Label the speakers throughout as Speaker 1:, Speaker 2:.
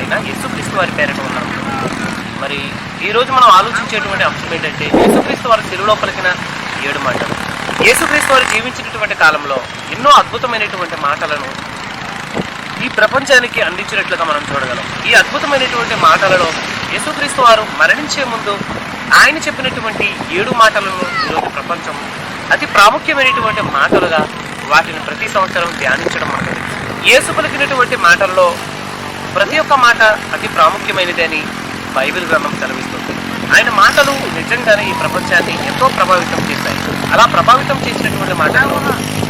Speaker 1: అయిన యేసుక్రీస్తు వారి పేరట ఉన్నాం. మరి ఈ రోజు మనం ఆలోచించేటువంటి అంశం ఏంటంటే యేసుక్రీస్తు వారి సిలువలో పలికిన ఏడు మాటలు. యేసుక్రీస్తు వారు జీవించినటువంటి కాలంలో ఎన్నో అద్భుతమైనటువంటి మాటలను ఈ ప్రపంచానికి అందించినట్లుగా మనం చూడగలం. ఈ అద్భుతమైనటువంటి మాటలలో యేసుక్రీస్తు వారు మరణించే ముందు ఆయన చెప్పినటువంటి ఏడు మాటలను ఈరోజు ప్రపంచం అతి ప్రాముఖ్యమైనటువంటి మాటలుగా వాటిని ప్రతి సంవత్సరం ధ్యానించడం యేసు పలికినటువంటి మాటల్లో ప్రతి ఒక్క మాట అతి ప్రాముఖ్యమైనది అని బైబిల్ గ్రంథం సెలవిస్తుంది. ఆయన మాటలు నిజంగానే ఈ ప్రపంచాన్ని ఎంతో ప్రభావితం చేశాయి. అలా ప్రభావితం చేసినటువంటి మాట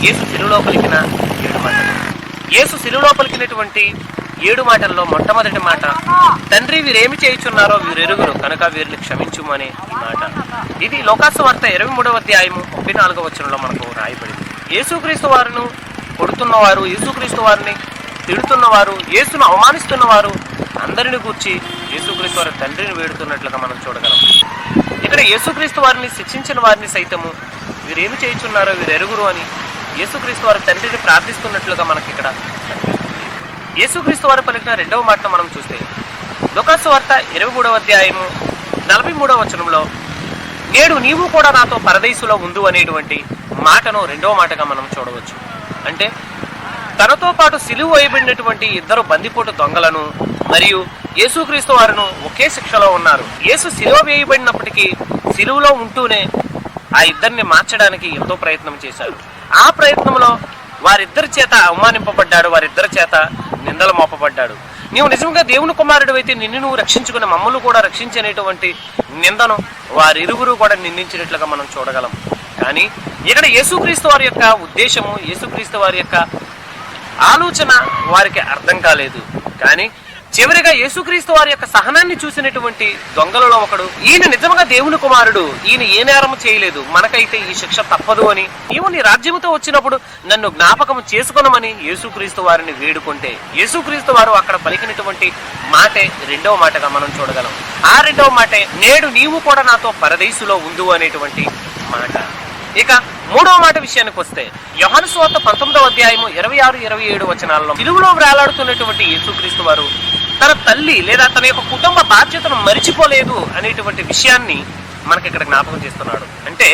Speaker 1: యేసు సిలువలో పలికిన ఏడు మాటలు. యేసు సిలువలో పలికినటువంటి ఏడు మాటల్లో మొట్టమొదటి మాట తండ్రి వీరేమి చేయుచున్నారో వీరెరుగురు కనుక వీరిని క్షమించుము అనే మాట. ఇది లోకాసు వార్త ఇరవై మూడవ అధ్యాయము ముప్పై నాలుగవ వచనంలో మనకు రాయబడింది. యేసుక్రీస్తు వారును కొడుతున్నవారు యేసుక్రీస్తు వారిని తిడుతున్నవారు యేసును అవమానిస్తున్నవారు అందరిని గూర్చి యేసుక్రీస్తు వారి తండ్రిని వేడుతున్నట్లుగా మనం చూడగలం. ఇక్కడ యేసుక్రీస్తు వారిని శిక్షించిన వారిని సైతము వీరేమి చేయుచున్నారో వీరు ఎరుగురు అని యేసుక్రీస్తు వారి తండ్రిని ప్రార్థిస్తున్నట్లుగా మనకి ఇక్కడ యేసుక్రీస్తు వారు పలికిన రెండవ మాటను మనం చూస్తే లోకాసు వార్త ఇరవై మూడవ అధ్యాయము నలభై మూడవ వచనంలో నేడు నీవు కూడా నాతో పరదేశులో ఉండు అనేటువంటి మాటను రెండవ మాటగా మనం చూడవచ్చు. అంటే తనతో పాటు సిలువు వేయబడినటువంటి ఇద్దరు బందిపోటు దొంగలను మరియు యేసుక్రీస్తు వారును ఒకే శిక్షలో ఉన్నారు. యేసు సిలువ వేయబడినప్పటికీ సిలువలో ఉంటూనే ఆ ఇద్దరిని మార్చడానికి ఎంతో ప్రయత్నం చేశారు ఆ ప్రయత్నంలో వారిద్దరి చేత అవమానింపబడ్డాడు వారిద్దరి చేత నిందలు మోపబడ్డాడు. నీవు నిజంగా దేవుని కుమారుడు అయితే నిన్ను నువ్వు రక్షించుకుని మమ్మల్ని కూడా రక్షించనేటువంటి నిందను వారిరువురు కూడా నిందించినట్లుగా మనం చూడగలం. కానీ ఇక్కడ యేసుక్రీస్తు వారి యొక్క ఉద్దేశము యేసుక్రీస్తు వారి యొక్క ఆలోచన వారికి అర్థం కాలేదు. కానీ చివరిగా యేసుక్రీస్తు వారి యొక్క సహనాన్ని చూసినటువంటి దొంగలలో ఒకడు ఈయన నిజంగా దేవుని కుమారుడు ఈయన ఏ నేరము చేయలేదు. మనకైతే ఈ శిక్ష తప్పదు అని నీవు నీ రాజ్యముతో వచ్చినప్పుడు నన్ను జ్ఞాపకం చేసుకునమని యేసుక్రీస్తు వారిని వేడుకుంటే యేసుక్రీస్తు వారు అక్కడ పలికినటువంటి మాటే రెండవ మాటగా మనం చూడగలం. ఆ రెండవ మాటే నేడు నీవు కూడా నాతో పరదేశులో ఉండు అనేటువంటి మాట. ఇక మూడవ మాట విషయానికి వస్తే యోహాను స్వార్త పంతొమ్మిదవ అధ్యాయము ఇరవై ఆరు ఇరవై ఏడు వచనాల్లో విలువలో వేలాడుతున్నటువంటి యేసుక్రీస్తు వారు తన తల్లి లేదా తన యొక్క కుటుంబ బాధ్యతను మరిచిపోలేదు అనేటువంటి విషయాన్ని మనకి ఇక్కడ జ్ఞాపకం చేస్తున్నాడు. అంటే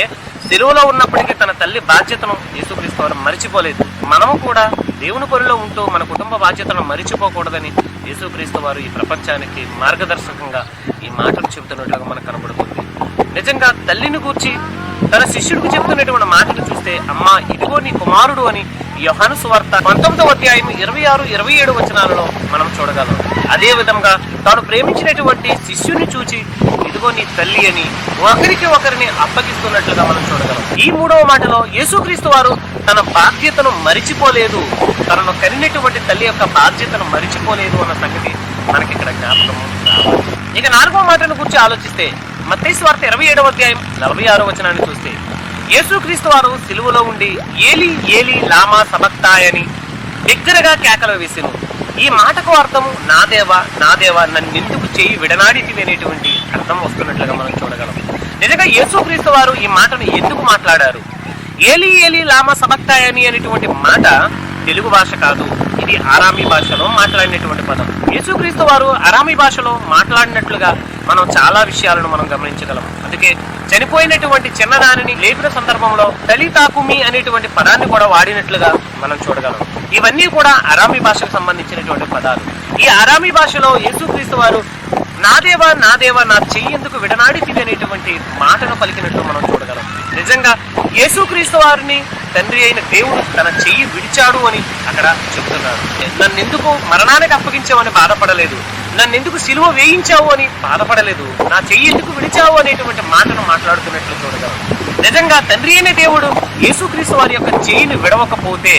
Speaker 1: సెలువులో ఉన్నప్పటికీ తన తల్లి బాధ్యతను యేసుక్రీస్తు వారు మరిచిపోలేదు. మనము కూడా దేవుని పనిలో ఉంటూ మన కుటుంబ బాధ్యతను మరిచిపోకూడదని యేసుక్రీస్తు వారు ఈ ప్రపంచానికి మార్గదర్శకంగా ఈ మాటలు చెబుతున్నట్లుగా మనకు కనబడుతుంది. నిజంగా తల్లిని గూర్చి తన శిష్యుడికి చెప్తున్నటువంటి మాటలు చూస్తే అమ్మా ఇదిగో నీ కుమారుడు అని యోహాను సువార్త పంతొమ్మిదవ అధ్యాయం ఇరవై ఆరు ఇరవై ఏడు వచనాలలో మనం చూడగలం. అదే విధంగా తాను ప్రేమించినటువంటి శిష్యుని చూచి ఇదిగో నీ తల్లి అని ఒకరికి ఒకరిని అప్పగిస్తున్నట్లుగా మనం చూడగలం. ఈ మూడవ మాటలో యేసుక్రీస్తు వారు తన బాధ్యతను మరిచిపోలేదు. తనను కనినటువంటి తల్లి యొక్క బాధ్యతను మరిచిపోలేదు అన్న సంగతి మనకి ఇక్కడ జ్ఞాపకం ఇక నాలుగవ మాటను గురించి ఆలోచిస్తే మత్తయి వార్త ఇరవై ఏడవ అధ్యాయం నలభై ఆరో వచనాన్ని చూస్తే యేసుక్రీస్తు వారు సిలువలో ఉండి ఏలి ఏలి లామా సబక్తాయని బిగ్గరగా కేకలు వేసెను. ఈ మాటకు అర్థము నా దేవా నా దేవా నన్నెందుకు చేయి విడనాడితివి అనేటువంటి అర్థం వస్తున్నట్లుగా మనం చూడగలం. నిజంగా యేసుక్రీస్తు వారు ఈ మాటను ఎందుకు మాట్లాడారు? ఏలి ఏలి లామా సబక్తాయని అనేటువంటి మాట తెలుగు భాష కాదు. ఇది ఆరామీ భాషలో మాట్లాడినటువంటి పదం. యేసుక్రీస్తు వారు అరామీ భాషలో మాట్లాడినట్లుగా మనం చాలా విషయాలను మనం గమనించగలం అందుకే చనిపోయినటువంటి చిన్నదానిని లేపిన సందర్భంలో తలితాకుమి అనేటువంటి పదాన్ని కూడా వాడినట్లుగా మనం చూడగలం. ఇవన్నీ కూడా అరామీ భాషకు సంబంధించినటువంటి పదాలు. ఈ అరామీ భాషలో యేసుక్రీస్తు వారు నా దేవా నా దేవా నా చెయ్యి ఎందుకు విడనాడితివి అనేటువంటి మాటను పలికినట్లు మనం చూడగలం. నిజంగా యేసుక్రీస్తు వారిని తండ్రి అయిన దేవుడు తన చెయ్యి విడిచాడు అని అక్కడ చెబుతున్నాడు నన్నెందుకు మరణానికి అప్పగించావని బాధపడలేదు. నన్నెందుకు సిలువ వేయించావు అని బాధపడలేదు. నా చెయ్యి ఎందుకు విడిచావు అనేటువంటి మాటను మాట్లాడుతున్నట్లు చూడగలం. నిజంగా తండ్రి అయిన దేవుడు యేసుక్రీస్తు వారి యొక్క చెయ్యిని విడవకపోతే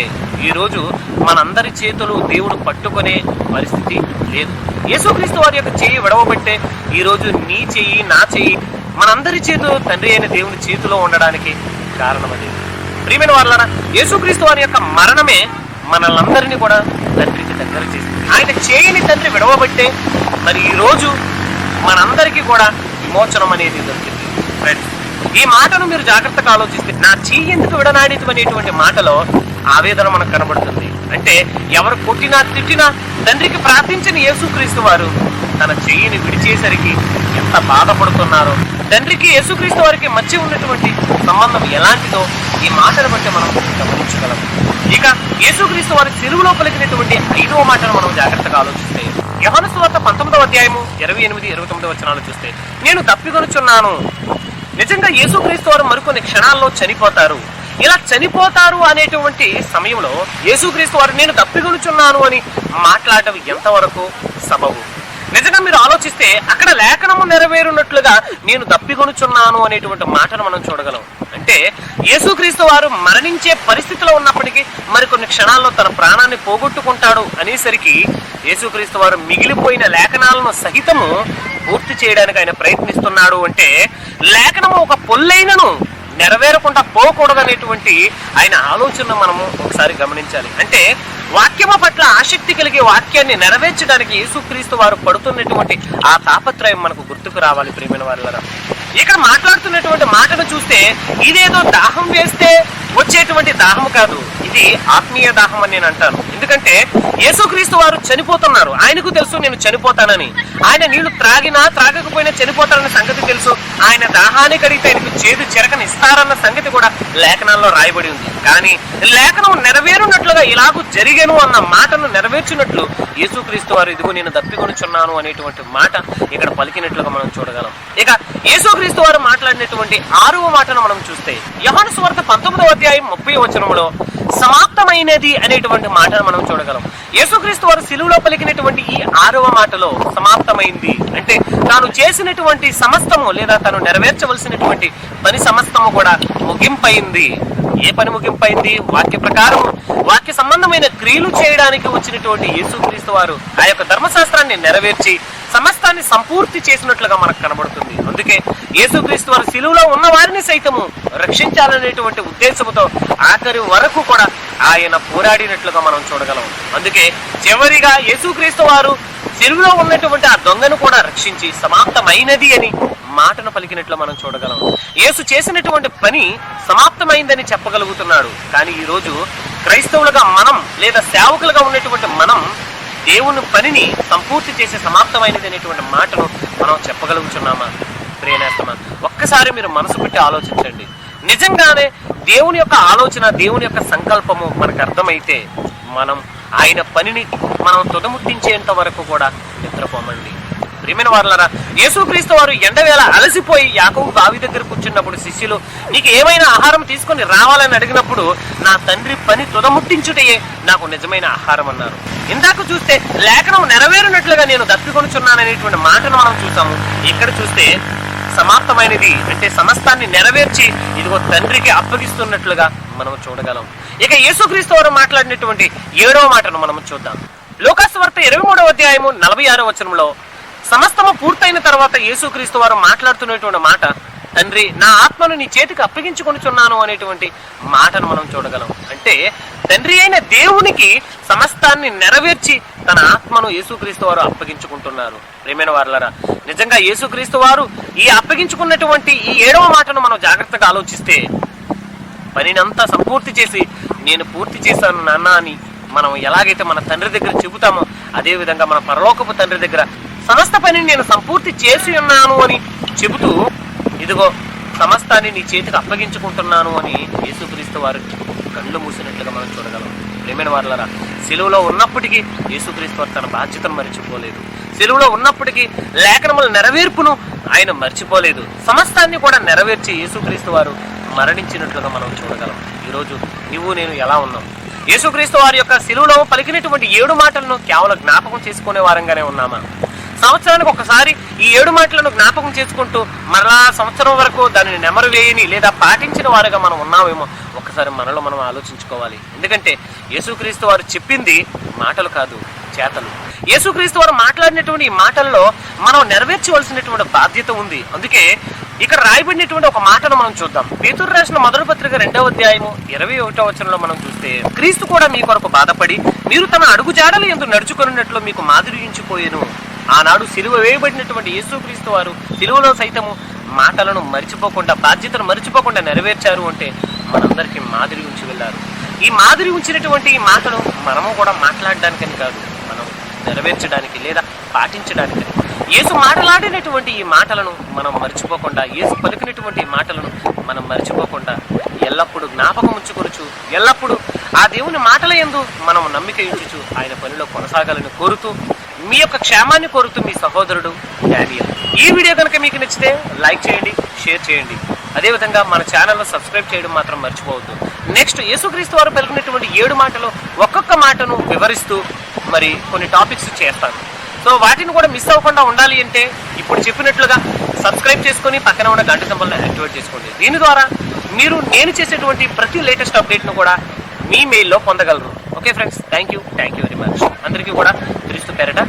Speaker 1: ఈ రోజు మనందరి చేతులు దేవుడు పట్టుకునే పరిస్థితి లేదు. యేసుక్రీస్తు వారి యొక్క చేయి విడవబట్టే ఈ రోజు నీ చెయ్యి నా చెయ్యి మనందరి చేతులు తండ్రి అయిన దేవుని చేతిలో ఉండడానికి కారణం అది ప్రియమైన వాళ్ళన యేసుక్రీస్తు వారి యొక్క మరణమే మనలందరినీ కూడా తండ్రికి దగ్గర చేసింది. ఆయన చేయని తండ్రి విడవబట్టే మరి ఈ రోజు మనందరికీ కూడా విమోచనం అనేది దొరికింది. ఫ్రెండ్స్ ఈ మాటను మీరు జాగ్రత్తగా ఆలోచిస్తే నా చెయ్యి ఎందుకు విడనాడితం మాటలో ఆవేదన మనకు కనబడుతుంది. అంటే ఎవరు కొట్టినా తిట్టినా తండ్రికి ప్రార్థించిన యేసుక్రీస్తు వారు తన చెయ్యిని విడిచేసరికి ఎంత బాధపడుతున్నారో. తండ్రికి యేసుక్రీస్తు వారికి మధ్య ఉన్నటువంటి సంబంధం ఎలాంటిదో ఈ మాటను బట్టి మనం గమనించగలం. ఇక యేసుక్రీస్తు వారి చెరువులో పలికినటువంటి ఐదవ మాటను మనం జాగ్రత్తగా ఆలోచిస్తే యహాను సువార్త పంతొమ్మిదవ అధ్యాయము ఇరవై ఎనిమిది ఇరవై తొమ్మిది వచనాలు చూస్తే నేను తప్పికొనుచున్నాను. నిజంగా యేసుక్రీస్తు వారు మరికొన్ని క్షణాల్లో చనిపోతారు. ఇలా చనిపోతారు అనేటువంటి సమయంలో యేసుక్రీస్తు వారు నేను తప్పిగొలుచున్నాను అని మాట్లాడటం ఎంతవరకు సబబు? నిజంగా మీరు ఆలోచిస్తే అక్కడ లేఖనము నెరవేరున్నట్లుగా నేను దప్పికొనుచున్నాను అనేటువంటి మాటను మనం చూడగలం. అంటే యేసుక్రీస్తు వారు మరణించే పరిస్థితిలో ఉన్నప్పటికీ మరికొన్ని క్షణాల్లో తన ప్రాణాన్ని పోగొట్టుకుంటాడు అనేసరికి యేసుక్రీస్తు వారు మిగిలిపోయిన లేఖనాలను సహితము పూర్తి చేయడానికి ఆయన ప్రయత్నిస్తున్నాడు అంటే లేఖనము ఒక పొల్లైనను నెరవేరకుండా పోకూడదనేటువంటి ఆయన ఆలోచన మనము ఒకసారి గమనించాలి. అంటే వాక్యము పట్ల ఆసక్తి కలిగే వాక్యాన్ని నెరవేర్చడానికి యేసుక్రీస్తు వారు పడుతున్నటువంటి ఆ తాపత్రయం మనకు గుర్తుకు రావాలి ప్రేమైన వారి ఇక్కడ మాట్లాడుతున్నటువంటి మాటను చూస్తే ఇదేదో దాహం వేస్తే వచ్చేటువంటి దాహం కాదు. ఇది ఆత్మీయ దాహం అని నేను అంటాను. ఎందుకంటే యేసుక్రీస్తు వారు చనిపోతున్నారు. ఆయనకు తెలుసు నేను చనిపోతానని. ఆయన నీళ్ళు త్రాగినా త్రాగకపోయినా చనిపోతారన్న సంగతి తెలుసు. ఆయన దాహాన్ని కడిగితే ఆయనకు చేదు చెరకని ఇస్తారన్న సంగతి కూడా లేఖనాల్లో రాయబడి ఉంది. కానీ లేఖనం నెరవేరునట్లుగా ఇలాగూ జరిగేను అన్న మాటను నెరవేర్చినట్లు యేసుక్రీస్తు వారు ఇదిగో నేను దప్పికొనుచున్నాను అనేటువంటి మాట ఇక్కడ పలికినట్లుగా మనం చూడగలం. ఇక యేసుక్రీస్తు వారు మాట్లాడినటువంటి ఆరవ మాటను మనం చూస్తే యహాను సువార్త పంతొమ్మిదవ అధ్యాయం ముప్పై వచనంలో సమాప్తమైనది అనేటువంటి మాటను మనం చూడగలం. యేసుక్రీస్తు వారు సిలువులో పలికినటువంటి ఈ ఆరవ మాటలో సమాప్తమైంది. అంటే తాను చేసినటువంటి సమస్తము లేదా తను నెరవేర్చవలసినటువంటి పని సమస్తము కూడా ముగింపైంది. ఏ పని ముగింపైంది? వాక్య ప్రకారం వాక్య సంబంధమైన క్రియలు చేయడానికి వచ్చినటువంటి యేసుక్రీస్తు వారు ఆ యొక్క ధర్మశాస్త్రాన్ని నెరవేర్చి సమస్తాన్ని సంపూర్తి చేసినట్లుగా మనకు కనబడుతుంది. అందుకే యేసుక్రీస్తు వారు సిలువలో ఉన్న వారిని సైతము రక్షించాలనేటువంటి ఉద్దేశంతో ఆఖరి వరకు కూడా ఆయన పోరాడినట్లుగా మనం చూడగలం. అందుకే చివరిగా యేసుక్రీస్తు వారు సిలువలో ఉన్నటువంటి ఆ దొంగను కూడా రక్షించి సమాప్తమైనది అని మాటను పలికినట్లు మనం చూడగలం. యేసు చేసినటువంటి పని సమాప్తమైందని చెప్పగలుగుతున్నాడు. కానీ ఈ రోజు క్రైస్తవులుగా మనం లేదా సేవకులుగా ఉన్నటువంటి మనం దేవుని పనిని సంపూర్తి చేసే సమాప్తమైనది అనేటువంటి మాటను మనం చెప్పగలుగుతున్నామా? ప్రేనేస్తమా ఒక్కసారి మీరు మనసు పెట్టి ఆలోచించండి. నిజంగానే దేవుని యొక్క ఆలోచన దేవుని యొక్క సంకల్పము మనకు అర్థమైతే మనం ఆయన పనిని మనం తుదముట్టించేంత వరకు కూడా నిద్రపోమండి. ప్రియమైన వారులరా యేసుక్రీస్తు వారు ఎండవేళ అలసిపోయి యాకోబు బావి దగ్గర కూర్చున్నప్పుడు శిష్యులు నీకు ఏమైనా ఆహారం తీసుకొని రావాలని అడిగినప్పుడు నా తండ్రి పని తుదముట్టించుటయే నాకు నిజమైన ఆహారం అన్నారు. ఇందాక చూస్తే లేఖనం నెరవేరినట్లుగా నేను దప్పికొనుచున్నాననేటువంటి మాటను మనం చూసాము. ఇక్కడ చూస్తే సమాప్తమైనది అంటే సమస్తాన్ని నెరవేర్చి ఇదిగో తండ్రికి అప్పగిస్తున్నట్లుగా మనం చూడగలం. ఇక యేసుక్రీస్తు వారు మాట్లాడినటువంటి ఏడవ మాటను మనం చూద్దాం. లోకాసు వార్త ఇరవై మూడవ అధ్యాయము నలభై ఆరో వచనంలో సమస్తము పూర్తయిన తర్వాత యేసుక్రీస్తు వారు మాట్లాడుతున్నటువంటి మాట తండ్రి నా ఆత్మను నీ చేతికి అప్పగించుకొనుచున్నాను అనేటువంటి మాటను మనం చూడగలం. అంటే తండ్రి అయిన దేవునికి సమస్తాన్ని నెరవేర్చి తన ఆత్మను యేసుక్రీస్తు వారు అప్పగించుకుంటున్నారు. ప్రేమైన వారులరా నిజంగా యేసుక్రీస్తు వారు ఈ అప్పగించుకున్నటువంటి ఈ ఏడవ మాటను మనం జాగ్రత్తగా ఆలోచిస్తే పనినంతా సంపూర్తి చేసి నేను పూర్తి చేశాను నాన్న అని మనం ఎలాగైతే మన తండ్రి దగ్గర చెబుతామో అదే విధంగా మన పరలోకపు తండ్రి దగ్గర సమస్త పని నేను సంపూర్తి చేసి ఉన్నాను అని చెబుతూ ఇదిగో సమస్తాన్ని నీ చేతికి అప్పగించుకుంటున్నాను అని యేసుక్రీస్తు వారు కళ్ళు మూసినట్లుగా మనం చూడగలం. ప్రేమైన వారులరా సెలువులో ఉన్నప్పటికీ యేసుక్రీస్తు వారు తన బాధ్యతను మరిచిపోలేదు. సెలువులో ఉన్నప్పటికీ లేఖనముల నెరవేర్పును ఆయన మర్చిపోలేదు. సమస్తాన్ని కూడా నెరవేర్చి యేసుక్రీస్తు వారు మరణించినట్లుగా మనం చూడగలం. ఈరోజు నువ్వు నేను ఎలా ఉన్నాం? యేసుక్రీస్తు వారి యొక్క శిలువులో పలికినటువంటి ఏడు మాటలను కేవలం జ్ఞాపకం చేసుకునే వారంగానే ఉన్నామా? సంవత్సరానికి ఒకసారి ఈ ఏడు మాటలను జ్ఞాపకం చేసుకుంటూ మరలా సంవత్సరం వరకు దానిని నెమరు వేయని లేదా పాటించిన వారుగా మనం ఉన్నామేమో ఒకసారి మనలో మనం ఆలోచించుకోవాలి. ఎందుకంటే యేసుక్రీస్తు వారు చెప్పింది మాటలు కాదు చేతలు. యేసుక్రీస్తు వారు మాట్లాడినటువంటి ఈ మాటల్లో మనం నెరవేర్చవలసినటువంటి బాధ్యత ఉంది. అందుకే ఇక్కడ రాయబడినటువంటి ఒక మాటను మనం చూద్దాం. పేతురు రాసిన మొదటి పత్రిక రెండవ అధ్యాయము ఇరవై ఒకటో వచనంలో మనం చూస్తే క్రీస్తు కూడా మీ కొరకు బాధపడి మీరు తన అడుగు జాడలు ఎందుకు నడుచుకున్నట్లు మీకు మాదిరియించిపోయేను ఆనాడు సిలువ వేయబడినటువంటి యేసుక్రీస్తు వారు సిలువలో సైతము మాటలను మర్చిపోకుండా బాధ్యతను మర్చిపోకుండా నెరవేర్చారు అంటే మనందరికీ మాదిరి ఉంచి వెళ్ళారు. ఈ మాదిరి ఉంచినటువంటి ఈ మాటలు మనము కూడా మాట్లాడడానికని కాదు మనం నెరవేర్చడానికి లేదా పాటించడానికి యేసు మాట్లాడినటువంటి ఈ మాటలను మనం మర్చిపోకుండా యేసు పలికినటువంటి ఈ మాటలను మనం మర్చిపోకుండా ఎల్లప్పుడూ జ్ఞాపకం ఉంచుకొనుచు ఎల్లప్పుడూ ఆ దేవుని మాటల ఎందు మనం నమ్మిక ఉంచుచు ఆయన పనిలో కొనసాగాలని కోరుతూ మీ యొక్క క్షేమాన్ని కోరుతూ మీ సహోదరుడు డానియల్. ఈ వీడియో కనుక మీకు నచ్చితే లైక్ చేయండి షేర్ చేయండి. అదేవిధంగా మన ఛానల్ను సబ్స్క్రైబ్ చేయడం మాత్రం మర్చిపోవద్దు. నెక్స్ట్ యేసుక్రీస్తు వారు పలికినటువంటి ఏడు మాటలు ఒక్కొక్క మాటను వివరిస్తూ మరి కొన్ని టాపిక్స్ చేస్తాను. సో వాటిని కూడా మిస్ అవ్వకుండా ఉండాలి అంటే ఇప్పుడు చెప్పినట్లుగా సబ్స్క్రైబ్ చేసుకొని పక్కన ఉన్న గంట సింబల్ని యాక్టివేట్ చేసుకోండి. దీని ద్వారా మీరు నేను చేసేటువంటి ప్రతి లేటెస్ట్ అప్డేట్ను కూడా మీ మెయిల్లో పొందగలరు. Okay friends thank you thank you very much. అందరికీ కూడా క్రీస్తు పేరట